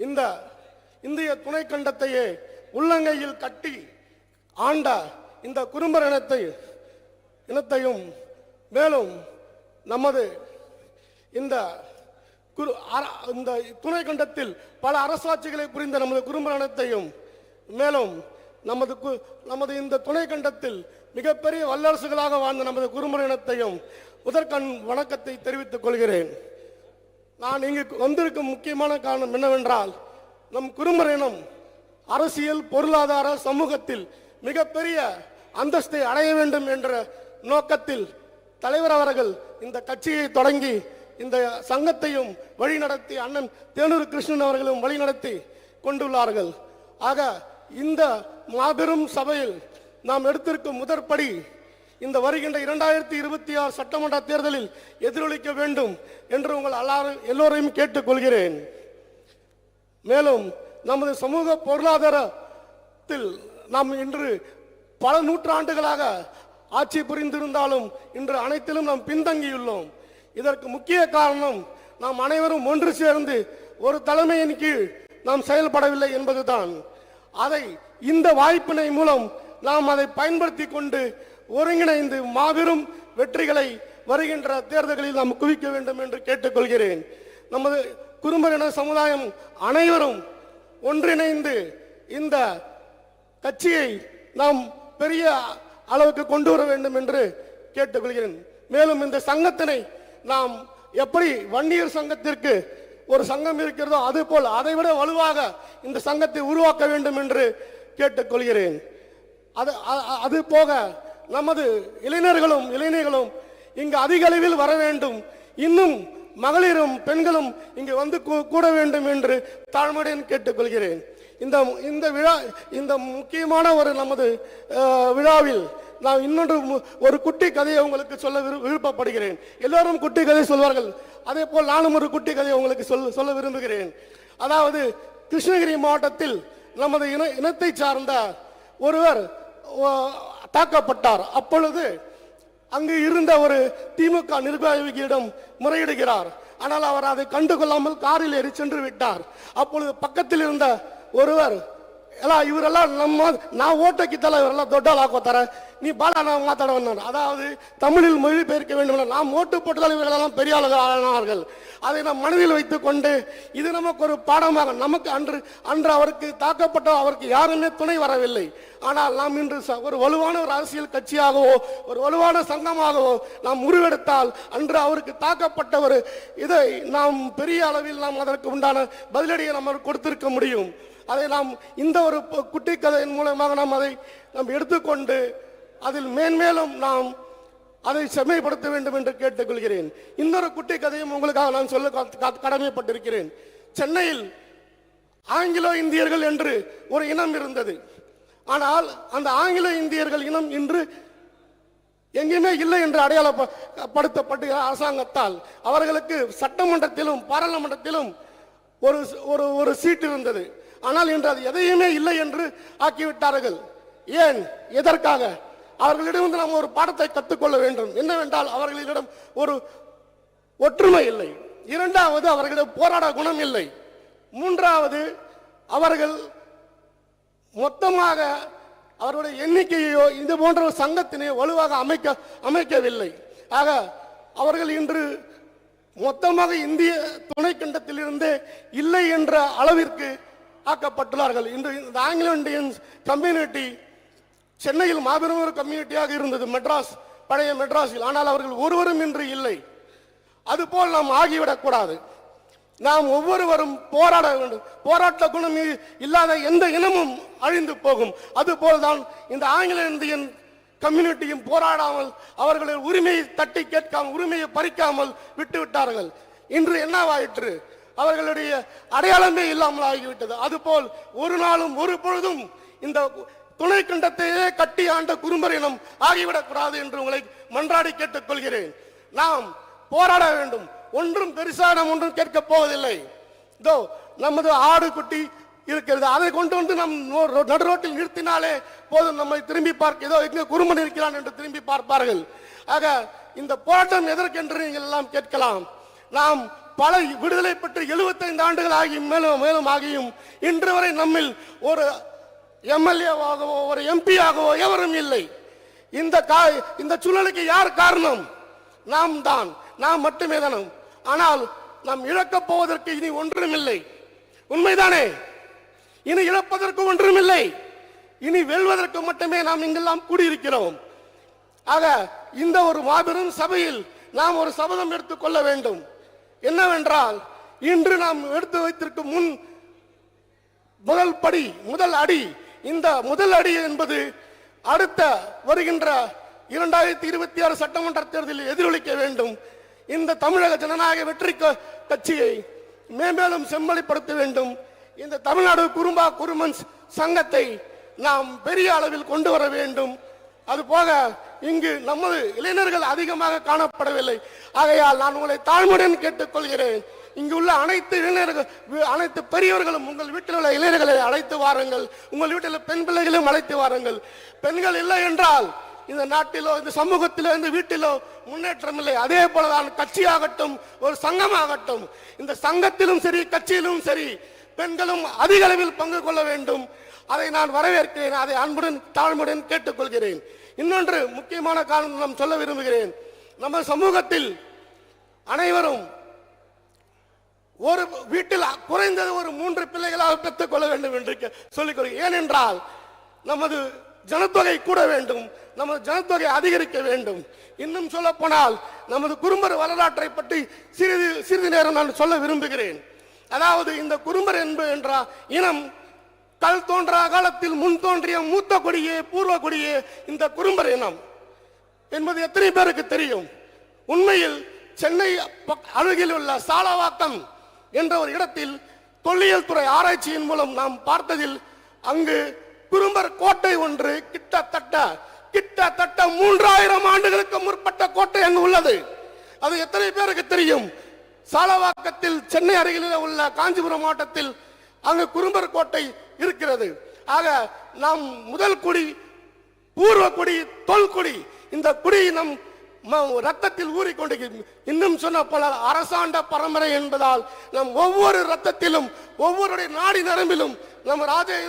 இந்த இந்திய துணை கண்டத்தையே உள்ளங்கையில் கட்டி ஆண்ட இந்த குறும்பர் இனத்தை இனத்தையும் மேலும் நமது இந்த குரு இந்த துணை கண்டத்தில் பல அரசாட்சிகளை புரிந்த நமது குறும்பர் இனத்தையும் மேலும் நமது கு- நமது இந்த துணை கண்டத்தில் மிகப்பெரிய வல்லரசுகளாக வாழ்ந்த நமது குறும்பர் இனத்தையும் முதற்கண் வணக்கத்தை தெரிவித்துக் கொள்கிறேன். நான் இங்கு வந்திருக்கும் முக்கியமான காரணம் என்னவென்றால் நம் குறும்பரினம் அரசியல் பொருளாதார சமூகத்தில் மிகப்பெரிய அந்தஸ்தை அடைய வேண்டும் என்ற நோக்கத்தில் தலைவர் அவர்கள் இந்த கட்சியை தொடங்கி இந்த சங்கத்தையும் வழிநடத்தி அண்ணன் தேனூர் கிருஷ்ணன் அவர்களும் வழிநடத்தி கொண்டுள்ளார்கள். ஆக இந்த மாபெரும் சபையில் நாம் எடுத்திருக்கும் முதற்படி இந்த வருகின்ற இரண்டாயிரத்தி இருபத்தி ஆறு சட்டமன்ற தேர்தலில் எதிரொலிக்க வேண்டும் என்று உங்கள் எல்லாரும் எல்லோரையும் கேட்டுக்கொள்கிறேன். மேலும் நமது சமூக பொருளாதாரத்தில் நாம் இன்று பல நூற்றாண்டுகளாக ஆட்சி புரிந்திருந்தாலும் இன்று அனைத்திலும் நாம் பின்தங்கியுள்ளோம். இதற்கு முக்கிய காரணம் நாம் அனைவரும் ஒன்று சேர்ந்து ஒரு தலைமையின் கீழ் நாம் செயல்படவில்லை என்பதுதான். அதை இந்த வாய்ப்பினை மூலம் நாம் அதை பயன்படுத்தி கொண்டு ஒருங்கிணைந்து மாபெரும் வெற்றிகளை வருகின்ற தேர்தல்களில் நாம் குவிக்க வேண்டும் என்று கேட்டுக்கொள்கிறேன். நமது குறும்பரின சமுதாயம் அனைவரும் ஒன்றிணைந்து இந்த கட்சியை நாம் பெரிய அளவுக்கு கொண்டு வர வேண்டும் என்று கேட்டுக்கொள்கிறேன். மேலும் இந்த சங்கத்தினை நாம் எப்படி வன்னியர் சங்கத்திற்கு ஒரு சங்கம் இருக்கிறதோ அதுபோல் அதைவிட வலுவாக இந்த சங்கத்தை உருவாக்க வேண்டும் என்று கேட்டுக்கொள்கிறேன். அது அது போக நமது இளைஞர்களும் இளைஞர்களும் இங்கு அதிக அளவில் வர வேண்டும். இன்னும் மகளிரும் பெண்களும் இங்கு வந்து கூ- கூட வேண்டும் என்று தாழ்மையுடன் கேட்டுக்கொள்கிறேன். இந்த இந்த விழா இந்த முக்கியமான ஒரு நமது விழாவில் நான் இன்னொன்று மு- ஒரு குட்டி கதையை உங்களுக்கு சொல்ல விரு- விருப்பப்படுகிறேன். எல்லோரும் குட்டி கதை சொல்வார்கள். அதே போல் நானும் ஒரு குட்டி கதையை உங்களுக்கு சொல்ல சொல்ல விரும்புகிறேன். அதாவது கிருஷ்ணகிரி மாவட்டத்தில் நமது இன இனத்தை சார்ந்த ஒருவர் ஓ, தாக்கப்பட்டார். அப்பொழுது அங்கு இருந்த ஒரு திமுக நிர்வாகிகளிடம் முறையிடுகிறார். ஆனால் அவர் அதை கண்டுகொள்ளாமல் காரில் ஏறி சென்று விட்டார். அப்பொழுது பக்கத்தில் இருந்த ஒருவர் ಎಲ್ಲ ಇವರೆಲ್ಲ ನಮ್ಮ ನಾವು ஓட்டக்கித்தல இவரெல்லாம் தொட்டால் ஆக்கோத்தர நீ பாலா நான் மாத்தாட அதாவது தமிழில் மொழிபெயர்க்க வேண்டும் நாம் ஓட்டு போட்டதால் இவர்களெல்லாம் பெரிய ஆளுகள் ஆனார்கள் அதை நாம் மனதில் வைத்துக் கொண்டு இது நமக்கு ஒரு பாடமாக நமக்கு அன்று அன்று அவருக்கு தாக்கப்பட்ட அவருக்கு யாருமே துணை வரவில்லை ஆனால் நாம் இன்று ச- ஒரு வலுவான ஒரு அரசியல் கட்சியாகவோ ஒரு வலுவான சங்கமாகவோ நாம் உருவெடுத்தால் அன்று அவருக்கு தாக்கப்பட்ட ஒரு இதை நாம் பெரிய அளவில் நாம் அதற்கு உண்டான பதிலடியை நம்ம கொடுத்திருக்க முடியும் அதை நாம் இந்த ஒரு குட்டி கதையின் மூலமாக நாம் அதை நாம் எடுத்துக்கொண்டு அதில் மேன்மேலும் நாம் அதை செம்மைப்படுத்த வேண்டும் என்று கேட்டுக்கொள்கிறேன். இன்னொரு குட்டி கதையும் உங்களுக்காக நான் சொல்ல கா- கடமைப்பட்டிருக்கிறேன். சென்னையில் ஆங்கிலோ இந்தியர்கள் என்று ஒரு இனம் இருந்தது. ஆனால் அந்த ஆங்கிலோ இந்தியர்கள் இனம் இன்று எங்கேயுமே இல்லை என்று அடையாளப்படுத்தப்பட்ட அரசாங்கத்தால். அவர்களுக்கு சட்டமன்றத்திலும் பாராளுமன்றத்திலும் ஒரு ஒரு ஒரு சீட் இருந்தது. ஆனால் இன்று அது எதையுமே இல்லை என்று ஆக்கிவிட்டார்கள். ஏன்? எதற்காக? அவர்களிடமிருந்து நாம் ஒரு பாடத்தை கற்றுக்கொள்ள வேண்டும். என்னவென்றால் அவர்களிடம் ஒரு ஒற்றுமை இல்லை. இரண்டாவது அவர்களிடம் போராட குணம் இல்லை. மூன்றாவது அவர்கள் மொத்தமாக அவர்களுடைய எண்ணிக்கையோ இது போன்ற ஒரு சங்கத்தினை வலுவாக அமைக்க அமைக்கவில்லை. ஆக அவர்கள் இன்று மொத்தமாக இந்திய துணைக்கண்டத்திலிருந்தே இல்லை என்ற அளவிற்கு ஆக்கப்பட்டுள்ளார்கள். இன்று இந்த ஆங்கிலோ இண்டியன்ஸ் கம்யூனிட்டி சென்னையில் மாபெரும் ஒரு கம்யூனிட்டியாக இருந்தது. மெட்ராஸ் பழைய மெட்ராஸில். ஆனால் அவர்கள் ஒருவரும் இன்று இல்லை. அதுபோல் நாம் ஆகிவிடக்கூடாது நாம் ஒவ்வொருவரும் போராட வேண்டும். போராட்ட குணம் இல்லாத எந்த இனமும் அழிந்து போகும். அதுபோல்தான் இந்த ஆங்கில இந்தியன் கம்யூனிட்டியும் போராடாமல் அவர்களுடைய உரிமையை தட்டி கேட்காமல் உரிமையை பறிக்காமல் விட்டுவிட்டார்கள். இன்று என்னவாயிற்று? அவர்களுடைய அடையாளமே இல்லாமல் ஆகிவிட்டது அதுபோல் ஒரு நாளும் ஒரு பொழுதும் இந்த துணை கண்டத்தையே கட்டி ஆண்ட குறும்பர் இனம் ஆகிவிடக்கூடாது என்று உங்களை மன்றாடி கேட்டுக்கொள்கிறேன். நாம் போராட வேண்டும். ஒன்றும் பெருசாக நாம் ஒன்றும் கேட்கப் போவதில்லை. இதோ நமது ஆடு குட்டி இருக்கிறது. அதை கொண்டு வந்து நம் நோ- ரோ- நடு ரோட்டில் நிறுத்தினாலே போதும். நம்மை திரும்பி பார்க்க ஏதோ எங்கே குறும்பன் இருக்கிறான் என்று திரும்பி பார்ப்பார்கள். ஆக இந்த போராட்டம் எதற்கென்று நீங்கள் எல்லாம் கேட்கலாம். நாம் பல விடுதலை பெற்று 75 ஆண்டுகள் ஆகி மேலும் மேலும் ஆகியும் இன்று வரை நம்மில் ஒரு எம்எல்ஏவாகவோ ஒரு எம்பியாகவோ எவரும் இல்லை. இந்த கா இந்த சூழ்நிலைக்கு யார் காரணம்? நாம் தான். நாம் மட்டுமே தானும் ஆனால் நாம் இழக்கப் போவதற்கு இனி ஒன்றுமில்லை உண்மைதானே? இனி இழப்பதற்கு ஒன்றுமில்லை இனி வெல்வதற்கு மட்டுமே நாம் இங்கெல்லாம் கூடியிருக்கிறோம். ஆக இந்த ஒரு மாபெரும் சபையில் நாம் ஒரு சபதம் எடுத்துக் கொள்ள வேண்டும். என்னவென்றால் இன்று நாம் எடுத்து வைத்திருக்கும் முன் முதல் படி முதல் அடி. இந்த முதல் அடி என்பது அடுத்த வருகின்ற இரண்டாயிரத்தி இருபத்தி ஆறு சட்டமன்ற தேர்தலில் எதிரொலிக்க வேண்டும். இந்த தமிழக ஜனநாயக வெற்றி க- கட்சியை மேம்பேலும் செம்மொழிப்படுத்த வேண்டும். இந்த தமிழ்நாடு குறும்பா குருமன்ஸ் சங்கத்தை நாம் பெரிய அளவில் கொண்டு வர வேண்டும். அதுபோக இங்கு நமது இளைஞர்கள் அதிகமாக காணப்படவில்லை. ஆகையால் நான் உங்களை தாழ்மையுடன் கேட்டுக்கொள்கிறேன். இங்கு உள்ள அனைத்து இளைஞர்கள் அனைத்து பெரியவர்களும் உங்கள் வீட்டில் உள்ள இளைஞர்களை அழைத்து வாருங்கள். உங்கள் வீட்டில் பெண் பிள்ளைகளையும் அழைத்து வாருங்கள். பெண்கள் இல்லை என்றால் இந்த நாட்டிலோ இந்த சமூகத்திலோ இந்த வீட்டிலோ முன்னேற்றம் இல்லை. அதே போலதான் கட்சியாகட்டும் ஒரு சங்கமாகட்டும். இந்த சங்கத்திலும் சரி கட்சியிலும் சரி பெண்களும் அதிக அளவில் பங்கு கொள்ள வேண்டும். அதை நான் வரவேற்கிறேன். அதை அன்புடன் தாழ்மையுடன் கேட்டுக்கொள்கிறேன். இன்னொன்று முக்கியமான காரணம் நான் சொல்ல விரும்புகிறேன். நம்ம சமூகத்தில் அனைவரும் ஒரு வீட்டில் குறைந்தது ஒரு மூன்று பிள்ளைகளாக பெற்றுக் கொள்ள வேண்டும் என்று கே- சொல்லிக் ஏனென்றால் நமது ஜனத்தொகை கூட வேண்டும் நமது ஜனத்தொகை அதிகரிக்க வேண்டும். இன்னும் சொல்ல போனால் நமது குறும்பர் வரலாற்றை பற்றி சிறிது சிறிது நேரம் நான் சொல்ல விரும்புகிறேன். அதாவது இந்த குறும்பர் என்பது என்றால் இனம் கல் தோன்றா காலத்தில் முன் தோன்றிய மூத்த கொடியே பூர்வ கொடியே இந்த குறும்பர் இனம் என்பது எத்தனை பேருக்கு தெரியும்? உண்மையில் சென்னை அருகில் உள்ள சாலவாக்கம் என்ற ஒரு இடத்தில் தொல்லியல் துறை ஆராய்ச்சியின் மூலம் நாம் பார்த்ததில் அங்கு குறும்பர் கோட்டை ஒன்று கிட்டத்தட்ட கிட்டத்தட்ட மூன்றாயிரம் ஆண்டுகளுக்கு முற்பட்ட கோட்டை அங்கு உள்ளது. அது எத்தனை பேருக்கு தெரியும்? சாலவாக்கத்தில் சென்னை அருகில் உள்ள காஞ்சிபுரம் மாவட்டத்தில் அங்கு குறும்பர் கோட்டை இருக்கிறது. ஆக நாம் முதல் குடி பூர்வ குடி தொல்குடி இந்த குடி நம் ம- ரத்தத்தில் ஊறிக்கொண்டு இன்னும் சொன்ன போல அரசாண்ட பரம்பரை என்பதால் நம் ஒவ்வொரு ரத்தத்திலும் ஒவ்வொருடைய நாடி நரம்பிலும் நம் ராஜ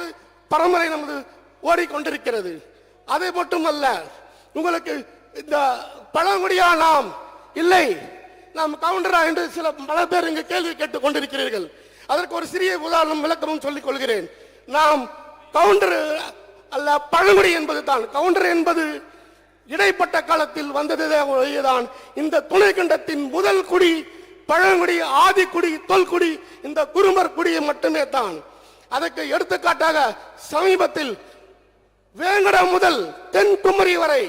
பரம்பரை நமது ஓடிக்கொண்டிருக்கிறது அதை மட்டுமல்ல உங்களுக்கு இந்த பழங்குடியா நாம் இல்லை. நாம் கவுண்டரா என்று சில பல பேர் இங்கு கேள்வி கேட்டுக் கொண்டிருக்கிறீர்கள். அதற்கு ஒரு சிறிய உதாரணம் விளக்கமும் சொல்லிக் கொள்கிறேன். நாம் கவுண்டர் அல்ல பழங்குடி என்பது தான். கவுண்டர் என்பது இடைப்பட்ட காலத்தில் வந்ததுதான் இந்த துணைக்கண்டத்தின் முதல் குடி பழங்குடி ஆதிக்குடி தொல்குடி இந்த குறுமர் குடியை மட்டுமே தான். அதற்கு எடுத்துக்காட்டாக சமீபத்தில் வேங்கடம் முதல் தென்குமரி வரை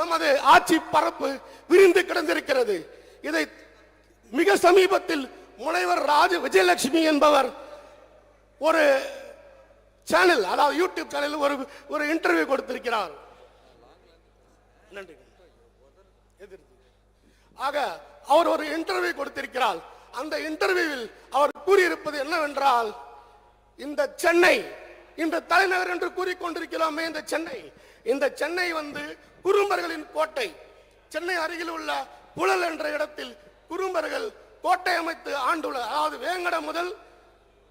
நமது ஆட்சி பரப்பு விரிந்து கிடந்திருக்கிறது. இதை மிக சமீபத்தில் முனைவர் ராஜ விஜயலட்சுமி என்பவர் ஒரு சேனல் அதாவது யூடியூப் சேனலில் ஒரு ஒரு இன்டர்வியூ கொடுத்திருக்கிறார். நன்றி. ஆக அவர் ஒரு இன்டர்வியூ கொடுத்திருக்கிறார். அந்த இன்டர்வியூவில் அவர் கூறியிருப்பது என்னவென்றால் இந்த சென்னை இந்த தலைநகர் என்று கூறிக்கொண்டிருக்கிறோமே இந்த சென்னை. இந்த சென்னை வந்து குறும்பர்களின் கோட்டை. சென்னை அருகில் உள்ள புழல் என்ற இடத்தில் குறும்பர்கள் கோட்டை அமைத்து ஆண்டுள்ள அதாவது வேங்கடம் முதல்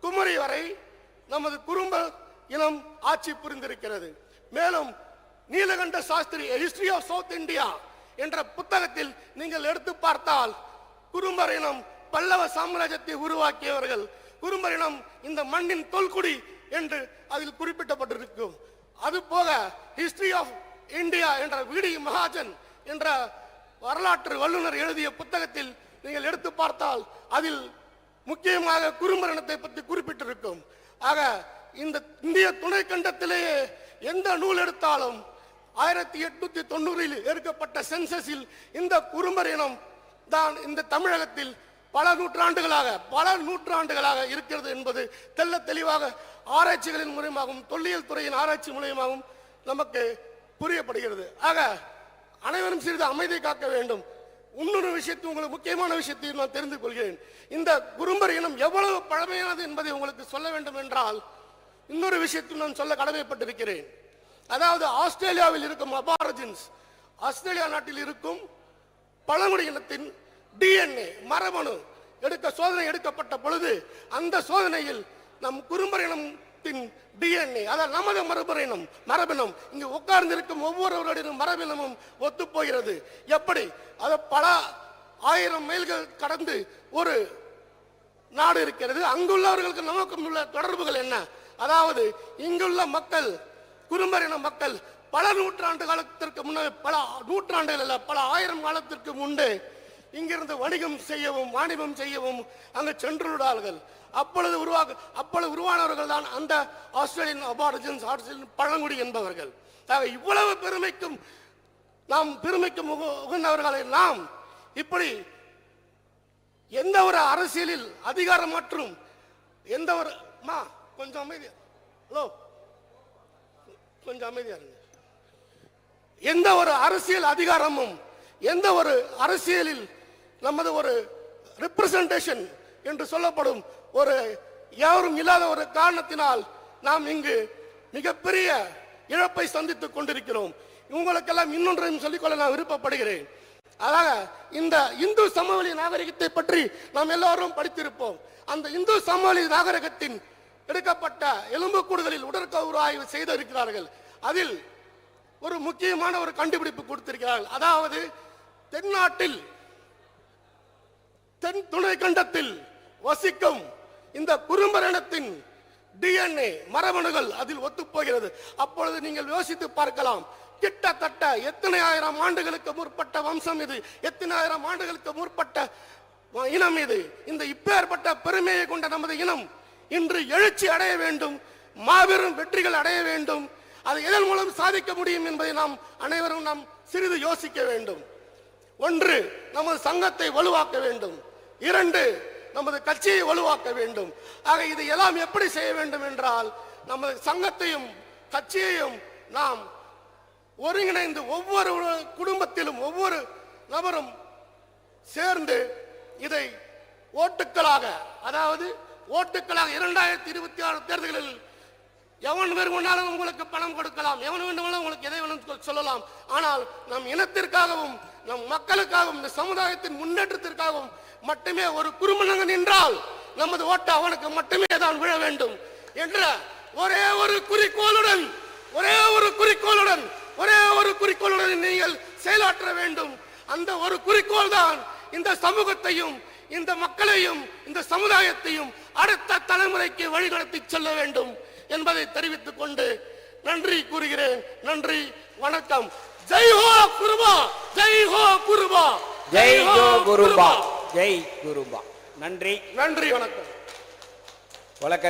குமரி வரை நமது குறும்பர் இனம் ஆட்சி புரிந்திருக்கிறது. மேலும் Nilakanta Sastri history of South India என்ற புத்தகத்தில் நீங்கள் எடுத்து பார்த்தால் குறும்பர் இனம் பல்லவ சாம்ராஜ்யத்தை உருவாக்கியவர்கள் குறும்பர் இனம் இந்த மண்ணின் தொல்குடி என்று அதில் குறிப்பிடப்பட்டிருக்கும் அது போக ஹிஸ்டரி ஆஃப் இந்தியா என்ற விடி மகாஜன் என்ற வரலாற்று வல்லுநர் எழுதிய புத்தகத்தில் நீங்கள் எடுத்து பார்த்தால் அதில் முக்கியமாக குறும்பரணத்தை பற்றி குறிப்பிட்டிருக்கும். ஆக இந்த இந்திய துணைக்கண்டத்திலேயே எந்த நூல் எடுத்தாலும் ஆயிரத்தி எட்நூத்தி தொண்ணூறில் எடுக்கப்பட்ட சென்சஸில் இந்த குறும்பர் இனம் தான் இந்த தமிழகத்தில் பல நூற்றாண்டுகளாக பல நூற்றாண்டுகளாக இருக்கிறது என்பது தெல்ல தெளிவாக ஆராய்ச்சிகளின் மூலியமாகவும் தொல்லியல் துறையின் ஆராய்ச்சி மூலியமாகவும் நமக்கு புரியப்படுகிறது. ஆக அனைவரும் சிறிது அமைதி காக்க வேண்டும். இன்னொரு விஷயத்தை உங்களுக்கு முக்கியமான விஷயத்தையும் நான் தெரிந்து கொள்கிறேன். இந்த குறும்பர் இனம் எவ்வளவு பழமையானது என்பதை உங்களுக்கு சொல்ல வேண்டும் என்றால் இன்னொரு விஷயத்தையும் நான் சொல்ல கடமைப்பட்டிருக்கிறேன். அதாவது ஆஸ்திரேலியாவில் இருக்கும் அபாரஜின்ஸ் ஆஸ்திரேலியா நாட்டில் இருக்கும் பழங்குடி இனத்தின் டிஎன்ஏ மரபணு எடுக்க சோதனை எடுக்கப்பட்ட பொழுது அந்த சோதனையில் நம் குறும்பரினத்தின் டிஎன்ஏ அதாவது நமது மரபுரினம் மரபினம் இங்கு உட்கார்ந்திருக்கும் ஒவ்வொருவருடைய மரபினமும் ஒத்துப்போகிறது. எப்படி? அது பல ஆயிரம் மைல்கள் கடந்து ஒரு நாடு இருக்கிறது. அங்குள்ளவர்களுக்கு நமக்கும் உள்ள தொடர்புகள் என்ன? அதாவது இங்குள்ள மக்கள் குறும்பரின மக்கள் பல நூற்றாண்டு காலத்திற்கு முன்னே பல நூற்றாண்டுகள் அல்ல பல ஆயிரம் காலத்திற்கு முன்பே இங்கிருந்து வணிகம் செய்யவும் வாணிபம் செய்யவும் அங்கு சென்றுள்ளார்கள். அப்பொழுது உருவாக அப்பொழுது உருவானவர்கள் தான் அந்த ஆஸ்திரேலியன் அபாரிஜின்ஸ் ஆஸ்திரேலியன் பழங்குடி என்பவர்கள். ஆக இவ்வளவு பெருமைக்கும் நாம் பெருமைக்கும் உகந்தவர்களை நாம் இப்படி எந்த ஒரு அரசியலில் அதிகாரம் மற்றும் எந்த ஒரு மா கொஞ்சம் அமைதியா. ஹலோ கொஞ்சம் அமைதியா இருங்க. எந்த ஒரு அரசியல் அதிகாரமும் எந்த ஒரு அரசியலில் நமது ஒரு ரிப்ரசன்டேஷன் என்று சொல்லப்படும் ஒரு யாரும் இல்லாத ஒரு காரணத்தினால் நாம் இங்கு மிகப்பெரிய இழப்பை சந்தித்துக் கொண்டிருக்கிறோம். உங்களுக்கெல்லாம் இன்னொன்றையும் சொல்லிக்கொள்ள நான் விருப்பப்படுகிறேன். அதாக இந்த இந்து சமவெளி நாகரிகத்தை பற்றி நாம் எல்லாரும் படித்திருப்போம். அந்த இந்து சமவெளி நாகரிகத்தின் எடுக்கப்பட்ட எலும்புக்கூடுகளில் உடற்கவுறு ஆய்வு செய்திருக்கிறார்கள். அதில் ஒரு முக்கியமான ஒரு கண்டுபிடிப்பு கொடுத்திருக்கிறார்கள். அதாவது தென்னாட்டில் தென் துணை கண்டத்தில் வசிக்கும் இந்த குறும்பரினத்தின் டிஎன்ஏ மரபணுகள் அதில் ஒத்துப்போகிறது. அப்பொழுது நீங்கள் யோசித்து பார்க்கலாம் கிட்டத்தட்ட எத்தனை ஆயிரம் ஆண்டுகளுக்கு முற்பட்ட வம்சம் இது? எத்தனை ஆயிரம் ஆண்டுகளுக்கு முற்பட்ட இனம் இது? இந்த இப்பேற்பட்ட பெருமையை கொண்ட நமது இனம் இன்று எழுச்சி அடைய வேண்டும் மாபெரும் வெற்றிகள் அடைய வேண்டும். அதை எதன் மூலம் சாதிக்க முடியும் என்பதை நாம் அனைவரும் நாம் சிறிது யோசிக்க வேண்டும். ஒன்று நமது சங்கத்தை வலுவாக்க வேண்டும். இரண்டு நமது கட்சியை வலுவாக்க வேண்டும். ஆக இதை எல்லாம் எப்படி செய்ய வேண்டும் என்றால் நமது சங்கத்தையும் கட்சியையும் நாம் ஒருங்கிணைந்து ஒவ்வொரு குடும்பத்திலும் ஒவ்வொரு நபரும் சேர்ந்து இதை ஓட்டுக்களாக அதாவது ஓட்டுக்களாக இரண்டாயிரத்தி இருபத்தி ஆறு தேர்தல்களில் எவன் வேணுமானாலும் உங்களுக்கு பணம் கொடுக்கலாம். எவன் வேண்டுமானாலும் உங்களுக்கு எதை வேணும் சொல்லலாம். ஆனால் நம் இனத்திற்காகவும் நம் மக்களுக்காகவும் இந்த சமுதாயத்தின் முன்னேற்றத்திற்காகவும் மட்டுமே ஒரு குறுமணங்க நின்றால் நமது ஓட்டு அவனுக்கு மட்டுமே தான் விழ வேண்டும் என்ற ஒரே ஒரு குறிக்கோளுடன் ஒரே ஒரு குறிக்கோளுடன் ஒரே ஒரு குறிக்கோளுடன் நீங்கள் செயலாற்ற வேண்டும். அந்த ஒரு குறிக்கோள் தான் இந்த சமூகத்தையும் இந்த மக்களையும் இந்த சமுதாயத்தையும் அடுத்த தலைமுறைக்கு வழிநடத்தி செல்ல வேண்டும் என்பதை தெரிவித்துக் கொண்டு நன்றி கூறுகிறேன். நன்றி வணக்கம். ஜெய் ஹோ குருபா ஜெய் ஹோ குருபா ஜெய் கோ குருபா ஜெய் குருபா நன்றி. நன்றி வணக்கம். வழக்கறிஞர்